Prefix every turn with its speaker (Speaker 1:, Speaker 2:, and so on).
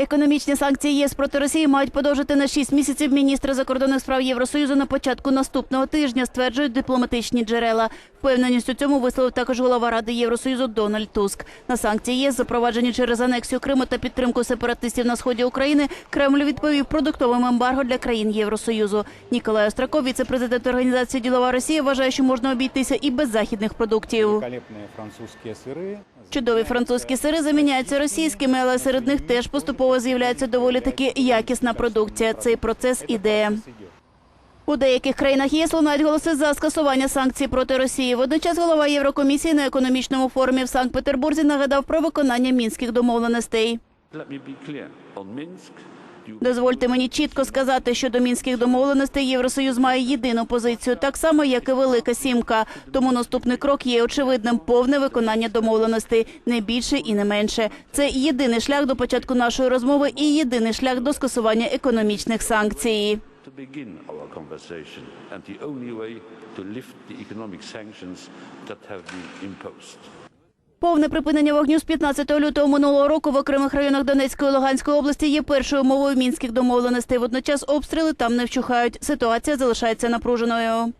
Speaker 1: Економічні санкції ЄС проти Росії мають подовжити на 6 місяців міністри закордонних справ Євросоюзу на початку наступного тижня, стверджують дипломатичні джерела. Впевненість у цьому висловив також голова Ради Євросоюзу Дональд Туск. На санкції ЄС, запроваджені через анексію Криму та підтримку сепаратистів на сході України, Кремль відповів продуктовим ембарго для країн Євросоюзу. Ніколай Остраков, віце-президент організації Ділова Росія, вважає, що можна обійтися і без західних продуктів.
Speaker 2: Великолепные французские сыры.
Speaker 1: Чудові французькі сири заміняються російськими, але серед них теж поступово з'являється доволі таки якісна продукція. Цей процес іде. У деяких країнах ЄС лунають голоси за скасування санкцій проти Росії. Водночас голова Єврокомісії на економічному форумі в Санкт-Петербурзі нагадав про виконання мінських домовленостей. Дозвольте мені чітко сказати, що до мінських домовленостей Євросоюз має єдину позицію, так само як і Велика Сімка. Тому наступний крок є очевидним повне виконання домовленостей, не більше і не менше. Це єдиний шлях до початку нашої розмови і єдиний шлях до скасування економічних санкцій.
Speaker 3: to begin our conversation and the only lift the economic sanctions that have been imposed.
Speaker 1: Повне припинення вогню з 15 лютого минулого року в окремих районах Донецької та Луганської області є першою умовою мінських домовленостей. Водночас обстріли там не вщухають. Ситуація залишається напруженою.